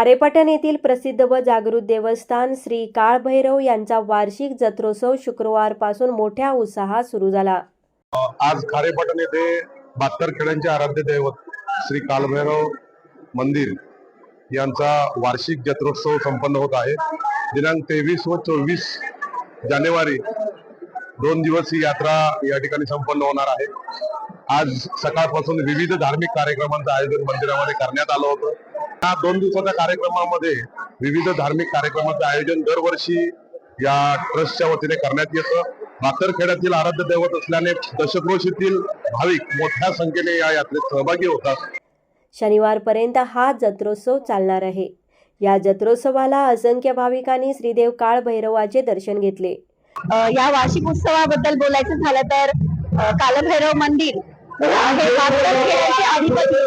खारेपाटण येथील प्रसिद्ध व जागृत देवस्थान श्री काळभैरव यांचा वार्षिक जत्रोत्सव शुक्रवारपासून मोठ्या उत्साहात सुरू झाला. आज खारेपाटण येथे बहात्तर खेड्यांचे आराध्य दैवत श्री काळभैरव मंदिर यांचा वार्षिक जत्रोत्सव संपन्न होत आहे. दिनांक तेवीस व चोवीस जानेवारी दोन दिवस ही यात्रा या ठिकाणी संपन्न होणार आहे. आज सकाळपासून विविध धार्मिक कार्यक्रमांचं आयोजन मंदिरामध्ये करण्यात आलं होतं. या दोन दिवसाच्या कार्यक्रमामध्ये विविध धार्मिक कार्यक्रमाचं आयोजन दरवर्षी या ट्रस्टच्या वतीने करण्यात येतं. खेड्यातील आराध्य दैवत असल्याने दशक्रोशीतील भाविक मोठ्या संख्येने या यात्रेत सहभागी होतात. शनिवारपर्यंत हा जत्रोत्सव चालणार आहे. या जत्रोत्सवाला असंख्य भाविकांनी श्रीदेव काळ भैरवाचे दर्शन घेतले. या वार्षिक उत्सवाबद्दल बोलायचं झालं तर कालभैरव मंदिर हे अधिपती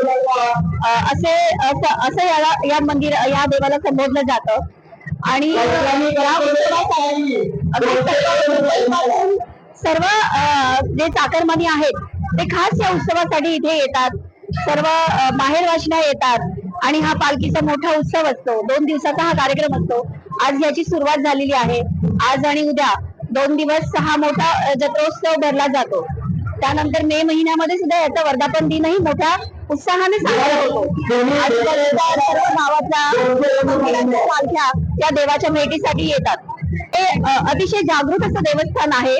असे असं असं याला या मंदिर या देवाला संबोधलं जातं. आणि सर्व जे चाकरमानी आहेत ते खास या उत्सवासाठी इथे येतात. सर्व बाहेर वाचण्या येतात. आणि हा पालखीचा मोठा उत्सव असतो. दोन दिवसाचा हा कार्यक्रम असतो. आज याची सुरुवात झालेली आहे. आज आणि उद्या दोन दिवस हा मोठा जत्रोत्सव भरला जातो. त्यानंतर मे महिन्यामध्ये सुद्धा याचा वर्धापन दिनही मोठ्या उत्साहाने साजरा होतो. सर्व गावातल्या पालख्या या देवाच्या भेटीसाठी येतात. हे अतिशय जागृत असं देवस्थान आहे.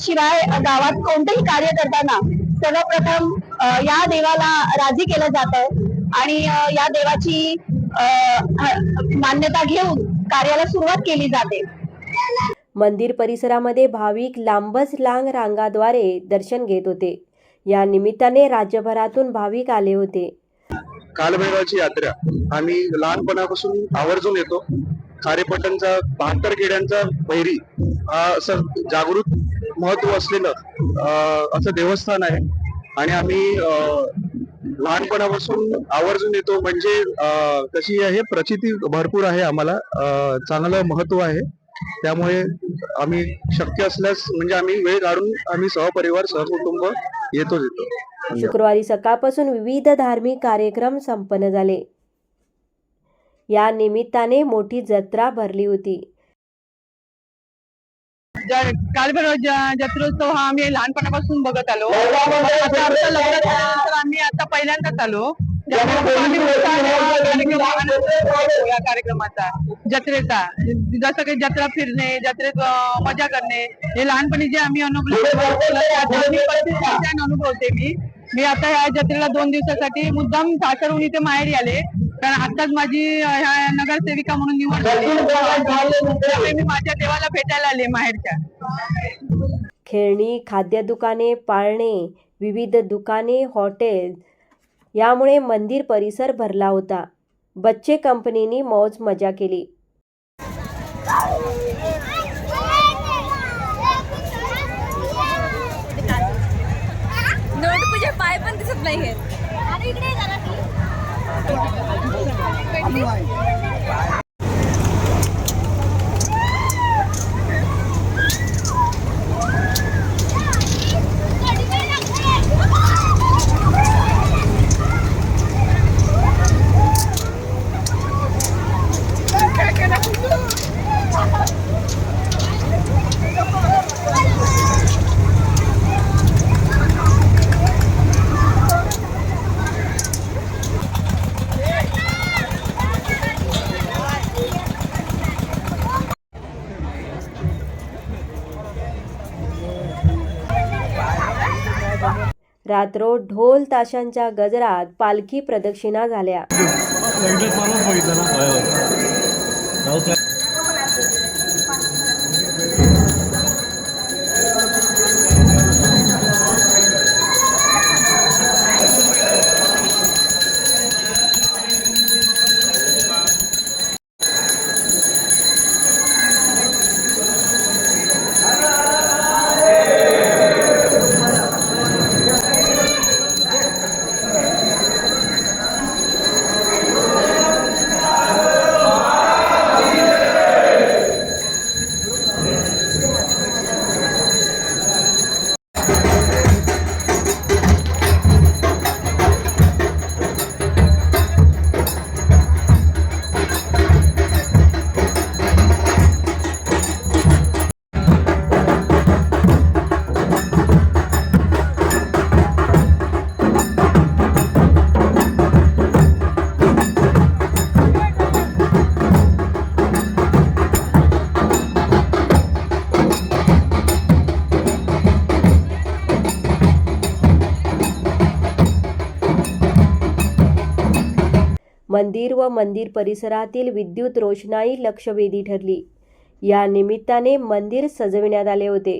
शिवाय गावात कोणतंही कार्य करताना सर्वप्रथम या देवाला राजी केलं जातं आणि या देवाची मान्यता घेऊन कार्याला सुरुवात केली जाते. मंदिर परिसरामध्ये भाविक लांबच लांग रांगाद्वारे दर्शन घेत होते. या निमित्ताने राज्यभरातून भाविक आले होते. कालभैरवाची यात्रा. आम्ही लहानपणापासून आवर्जून येतो. खारेपट्टणचा बहात्तर खेड्यांचा भैरी हा असं जागृत महत्त्व असलेलं असं देवस्थान आहे. आणि आम्ही लहानपणापासून आवर्जून येतो. म्हणजे तशी आहे प्रचिती भरपूर आहे आम्हाला. चांगलं महत्त्व आहे. त्यामुळे आम्ही शक्य असल्यास म्हणजे आम्ही वेळ काढून आम्ही सहपरिवार सहकुटुंब येतोच येतो शुक्रवारी सकाळपासून विविध धार्मिक कार्यक्रम संपन्न झाले. या निमित्ताने मोठी जत्रा भरली होती. कालभैरव ज- जत्रोत्सव हा आम्ही लहानपणापासून बघत आलो. आता आमचं लग्न झाल्यानंतर आम्ही आता पहिल्यांदाच आलो. या कार्यक्रमाचा. जत्रेचा. जसं काही जत्रा फिरणे जत्रेत मजा करणे हे लहानपणी जे आम्ही अनुभव अनुभवते मी. मी आता ह्या जत्रेला दोन दिवसासाठी मुद्दाम सासरहून इथे माहेरी आले. कारण आताच माझी ह्या नगरसेविका म्हणून निवड झाली. मी माझ्या देवाला भेटायला आले माहेरच्या. खेळणी खाद्य दुकाने पाळणे विविध दुकाने हॉटेल यामुळे मंदिर परिसर भरला होता. बच्चे कंपनीनी मौज मजा केली. पाय पण दिसत नाहीये रात्र ढोल ताशांच्या गजरात पालखी प्रदक्षिणा झाल्या. मंदिर व मंदिर परिसरातील विद्युत रोषणाई लक्षवेधी ठरली. या निमित्ताने मंदिर सजविण्यात आले होते.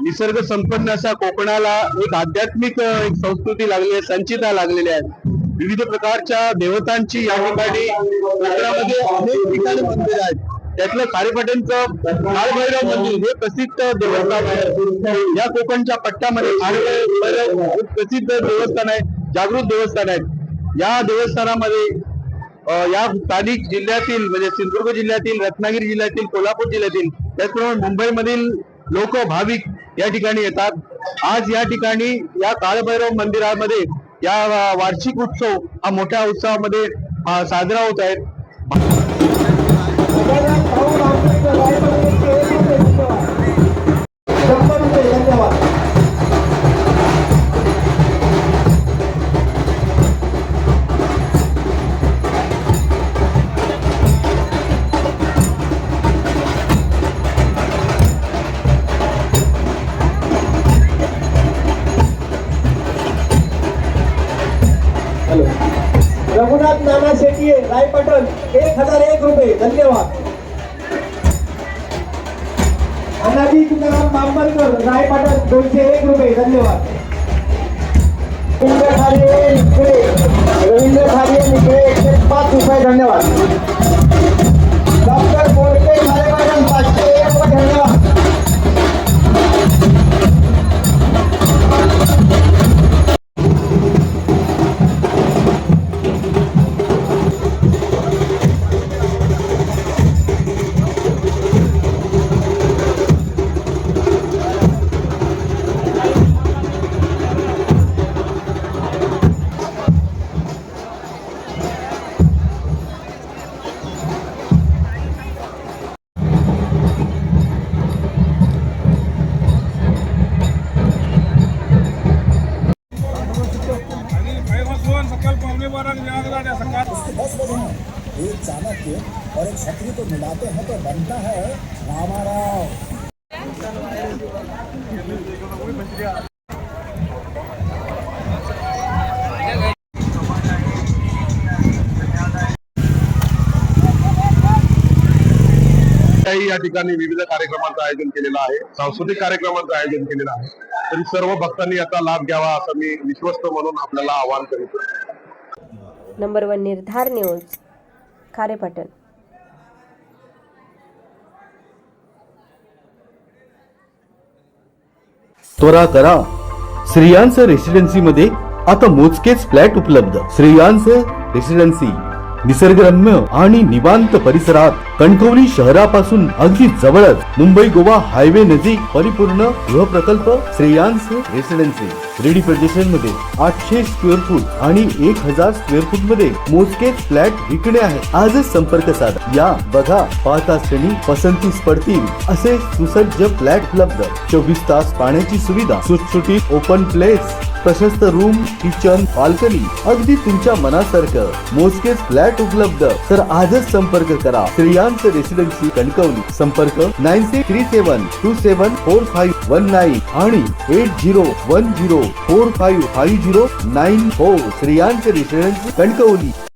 निसर्ग संपन्न असा कोकणाला एक आध्यात्मिक एक संस्कृती लागलेली आहे संचिता लागलेल्या आहे. विविध प्रकारच्या देवतांची या ठिकाणी कोकणामध्ये अनेक ठिकाणी मंदिर आहेत. त्यातलं खारेपाटणचं काळभैरव मंदिर हे प्रसिद्ध देवस्थान आहे. या कोकणच्या पट्ट्यामध्ये काळभैरव हे प्रसिद्ध देवस्थान आहे जागृत देवस्थान आहे. या देवस्थानामध्ये या स्थानिक जिल्ह्यातील म्हणजे सिंधुदुर्ग जिल्ह्यातील रत्नागिरी जिल्ह्यातील कोल्हापूर जिल्ह्यातील त्याचप्रमाणे मुंबईमधील लोक भाविक या ठिकाणी येतात. आज या ठिकाणी या काळभैरव मंदिरामध्ये या वार्षिक उत्सव हा मोठ्या उत्सवामध्ये साजरा होत आहे. धन्यवाद. नाना शेट्टी एक हजार एक रुपये. धन्यवाद. अनाजी तुकाराम बांबरकर रायपटण दोनशे एक रुपये. धन्यवाद. रवींद्र खाले निकडे रवींद्र खारे निकडे एकशे पाच रुपये. धन्यवाद. एक चाणक्य और एक छतरी को मिलाते हैं तो बनता है रामाराव। काही या ठिकाणी विविध कार्यक्रमांचं आयोजन केलेलं आहे सांस्कृतिक कार्यक्रमांचं आयोजन केलेलं आहे. तरी सर्व भक्तांनी याचा लाभ घ्यावा असं मी विश्वस्त म्हणून आपल्याला आवाहन करीतो नंबर वन निर्धार न्यूज़. खारेपाटण त्वरा करा. श्रेयांस रेसिडेन्सी मध्ये आता मोजकेच फ्लॅट उपलब्ध. श्रेयांस रेसिडेन्सी निसर्गरम्य आणि निवांत परिसरात कणकवली शहरापासून अगदी जवळच मुंबई गोवा हायवे नजीक परिपूर्ण गृहप्रकल्प श्रेयांस रेसिडेन्सी. रेडी प्रदेशनमध्ये आठशे स्क्वेअर फूट आणि एक हजार स्क्वेअर फूटमध्ये मोजकेच फ्लॅट विकणे आहे. आजच संपर्क साधा. या बघा पाहता श्रेणी पसंतीस पडतील असे सुसज्ज फ्लॅट उपलब्ध. चोवीस तास पाण्याची सुविधा सुटसुटीत ओपन प्लेस प्रशस्त रूम किचन बाल्कनी अगदी तुमच्या मनासारखं मोजकेच फ्लॅट उपलब्ध. तर आजच संपर्क करा. श्रेयांस रेसिडेन्सी कणकवली. संपर्क nine six three seven two seven four five one nine आणि eight zero one zero four five five zero nine four. Shreyans residency Kankavli.